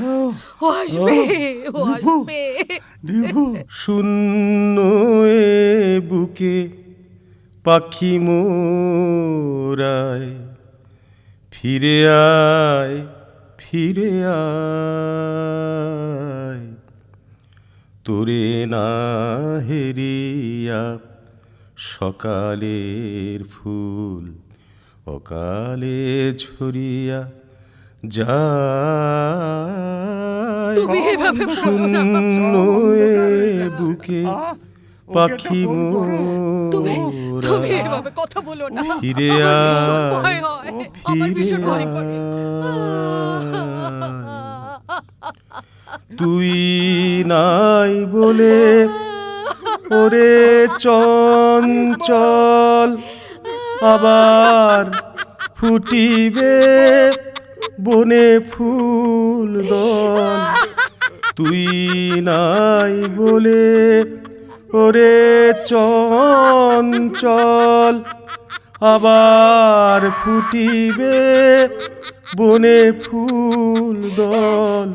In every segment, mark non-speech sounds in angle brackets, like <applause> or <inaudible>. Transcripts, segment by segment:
ও আসবে ও আসবে। শূন্য বুকে পাখি মোরায় ফিরে আয় ফিরে আয়। তোরে না হেরিয়া সকালের ফুল অকালে ঝরিয়া বুকে পাখি তুমি এভাবে কথা বলো না। ফিরে আয়, ফিরে। তুই নাই বলে ওরে চঞ্চল আবার ফুটিবে বনে ফুল দল তুই নাই বলে, ওরে চঞ্চল, আবার ফুটিবে বনে ফুল দল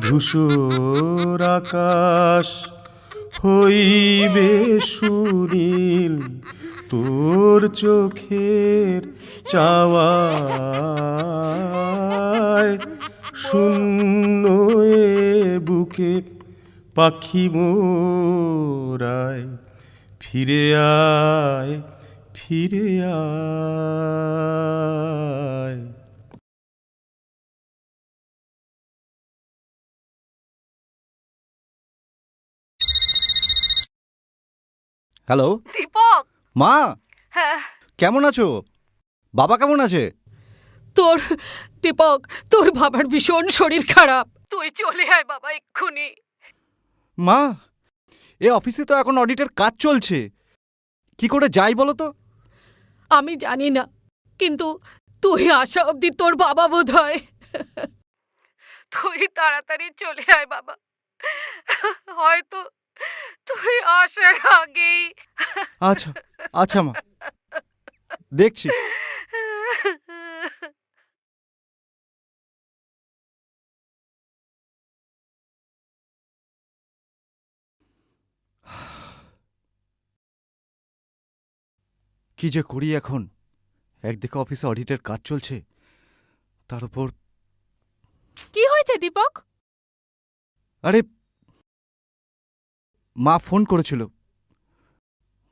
ধূসর আকাশ হইবে সুনীল তোর চোখের চাওয়ায় শূন্য বুকে পাখি মোরায় ফিরে আয় ফিরে আয়। হ্যালো দীপক! মা? হ্যাঁ। কেমন আছো? বাবা কেমন আছে? তোর দীপক তোর বাবার ভীষণ শরীর খারাপ। তুই চলে আয় বাবা এক্ষুনি। মা এ অফিসে তো এখন অডিটের কাজ চলছে। কি করে যাই বলো তো? আমি জানি না কিন্তু তুই আসা অবধি তোর বাবা বোধ হয় তুই তাড়াতাড়ি চলে আয় বাবা। হয়তো তুই আসার আগেই। আচ্ছা। আচ্ছা মা। দেখছি। কি যে করি এখন? একদিকে অফিসে অডিটের কাজ চলছে তার উপর কি হয়েছে দীপক? আরে মা ফোন করেছিল।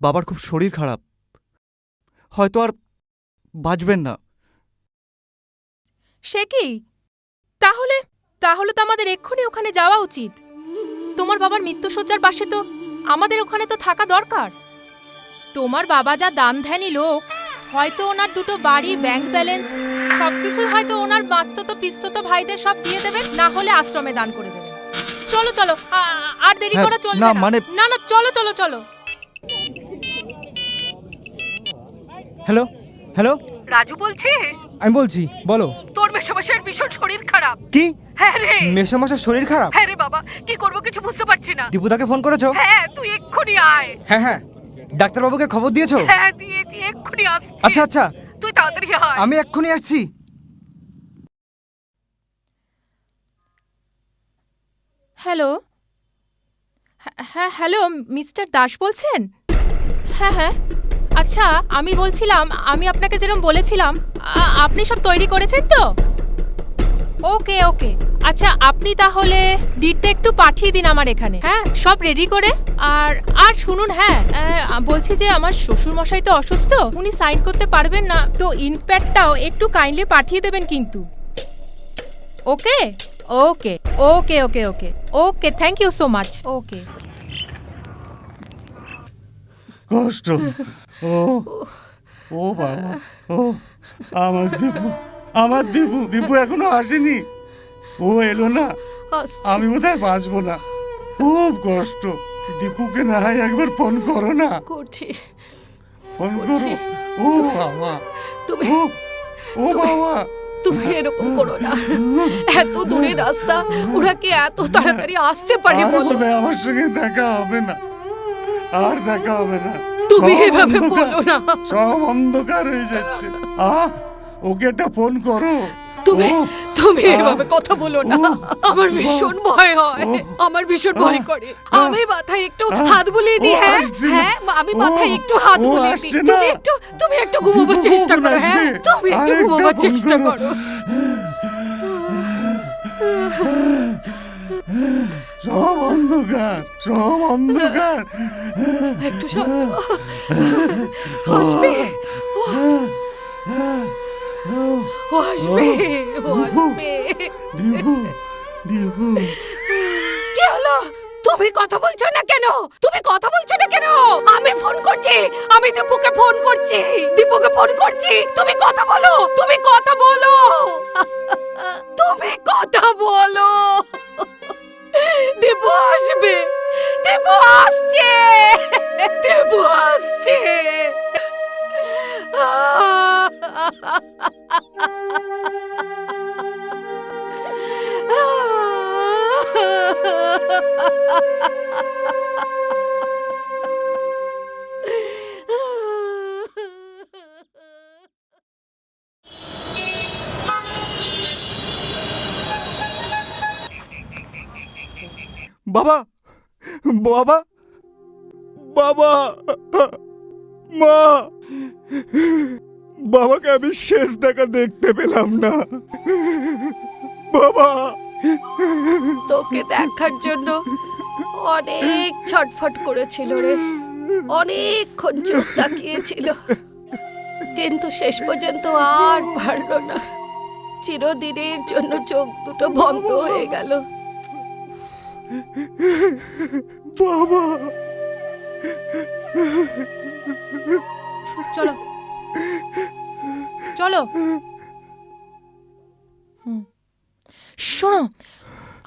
বাবার খুব শরীর খারাপ। হয়তো আর বাঁচবেন না। সে কি? তাহলে তাহলে তো আমাদের এক্ষুনি ওখানে যাওয়া উচিত। তোমার বাবার মৃত্যুসজ্জার পাশে তো আমাদের ওখানে তো থাকা দরকার। তোমার বাবা যা দান ধ্যানী লোক হয়তো ওনার দুটো বাড়ি ব্যাংক ব্যালেন্স সবকিছুই হয়তো ওনার বাস্তত পিস্তত ভাইদের সব দিয়ে দেবেন না হলে আশ্রমে দান করে দেবেন। চলো চলো আর দেরি হ্যাঁ, করা চলবে না। মানে- না না চলো চলো চলো। হ্যালো হ্যালো রাজু বলছিস? আমি বলছি বলো। তোর মেশামশাইয়ের ভীষণ শরীর খারাপ। কি? হ্যাঁ রে। মেসমশার শরীর খারাপ? হ্যাঁ রে বাবা কি করব কিছু বুঝতে পারছি না। দীপুদাকে ফোন করেছ? হ্যাঁ তুই এক্ষুনি আয়। হ্যাঁ হ্যাঁ। ডাক্তারবাবুকে খবর দিয়েছ? হ্যাঁ দিয়েছি এক্ষুনি আসছি। আচ্ছা আচ্ছা। তুই তাড়াতাড়ি আয়। আমি এক্ষুনি আসছি। হ্যালো হ্যাঁ, হ্যাঁ হ্যালো মিস্টার দাস বলছেন? হ্যাঁ হ্যাঁ। আচ্ছা আমি বলছিলাম, আমি আপনাকে যেরকম বলেছিলাম আপনি সব তৈরি করেছেন তো? ওকে ওকে। আচ্ছা আপনি তাহলে ডিটটা একটু পাঠিয়ে দিন আমার এখানে। হ্যাঁ সব রেডি করে? আর আর শুনুন হ্যাঁ বলছি যে আমার শ্বশুর মশাই তো অসুস্থ, উনি সাইন করতে পারবেন না, তো ইনপ্যাডটাও একটু কাইন্ডলি পাঠিয়ে দেবেন কিন্তু। Okay? Okay okay okay okay. Okay thank you so much okay. কষ্ট। ও ও বাবা ও আমার দীপু আমার দীপু দীপু এখনও আসেনি। ও এলো না। আমি বোধহয় বাঁচবো না। খুব কষ্ট। দীপুকে না হয় একবার ফোন করো না। করছি। ফোন করো। ও বাবা তুমি ও বাবা। তুমি এরকম করো না। এত দূরের রাস্তা ওরা কি এত তাড়াতাড়ি আসতে পারে বলো আমার সঙ্গে দেখা হবে না। আর দেখা হবে না। তুমি এভাবে বলো না। সব অন্ধকার হয়ে যাচ্ছে। আহ ওকে একটা ফোন করো। তুমি তুমি এভাবে কথা বলো না। আমার ভীষণ ভয় হয়। আমার ভীষণ ভয় করে। আমি মাথায় একটু হাত বুলিয়ে দিই হ্যাঁ? হ্যাঁ? আমি মাথায় একটু হাত বুলিয়ে দিই। তুমি একটু তুমি একটু ঘুমোবার চেষ্টা করো হ্যাঁ? তুমি একটু ঘুমোবার চেষ্টা করো। <laughs> সব অন্ধকার সব অন্ধকার একটু শান্ত হাসবে ও ও ও হাসবে দিবু দিবু কি হলো? তুমি কথা বলছো না কেন? তুমি কথা বলছো না কেন? আমি ফোন করছি। আমি দীপুকে ফোন করছি। দীপুকে ফোন করছি। তুমি কথা বলো। তুমি কথা বলো। তুমি কথা বলো। দীপু আসবে দীপু আসছে দীপু আসছে। বাবা বাবা বাবা, মা, বাবাকে আমি শেষ দেখা দেখতে পেলাম না। বাবা। তোকে দেখার জন্য অনেক ছটফট করেছিল রে, অনেকক্ষণ চোখ তাকিয়েছিল। কিন্তু শেষ পর্যন্ত আর পারল না। চিরদিনের জন্য চোখ দুটো বন্ধ হয়ে গেল। বাবা! চলো। চলো। শোনো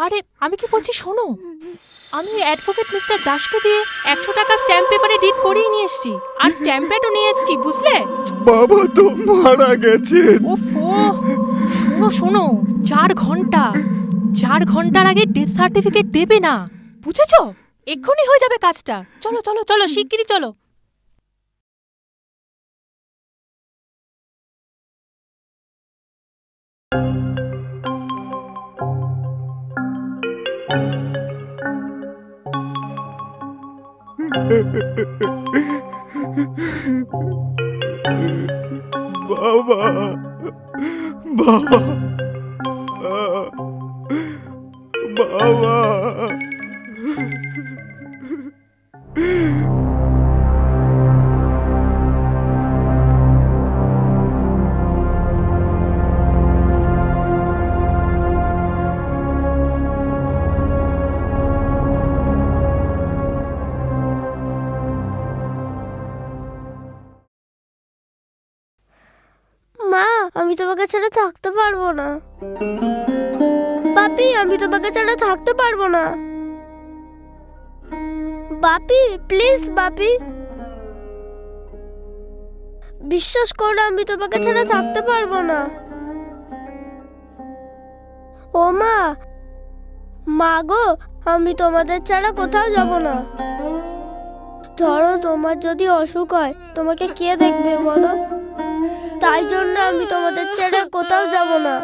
আরে আমি কি বলছি শোনো? আমি অ্যাডভোকেট মিস্টার দাসকে দিয়ে একশো টাকা স্ট্যাম্প পেপারে ডিট করিয়ে নিয়ে এসেছি। আর স্ট্যাম্প প্যাডও নিয়ে এসেছি বুঝলে? বাবা তো মারা গেছেন। ওফো! শোনো শোনো চার ঘণ্টা। চার ঘণ্টার আগে ডেথ সার্টিফিকেট দেবে না। বুঝেছ? এক্ষুনি হয়ে যাবে কাজটা। চলো চলো চলো, শিগগিরই চলো। বাবা বাবা। বাবা মা আমি তোমাকে ছেড়ে থাকতে পারব না। বাপি, আমি তোমাকে ছেড়ে থাকতে পারব না। বাপি প্লিজ বাপি। বিশ্বাস করো, আমি তোমাকে ছেড়ে থাকতে পারব না। ও মা মা গো, আমি তোমাদের ছাড়া কোথাও যাব না। ধরো, তোমার যদি অসুখ হয়, তোমাকে কে দেখবে বলো? তাই জন্য আমি তোমাদের ছেড়ে কোথাও যাব না।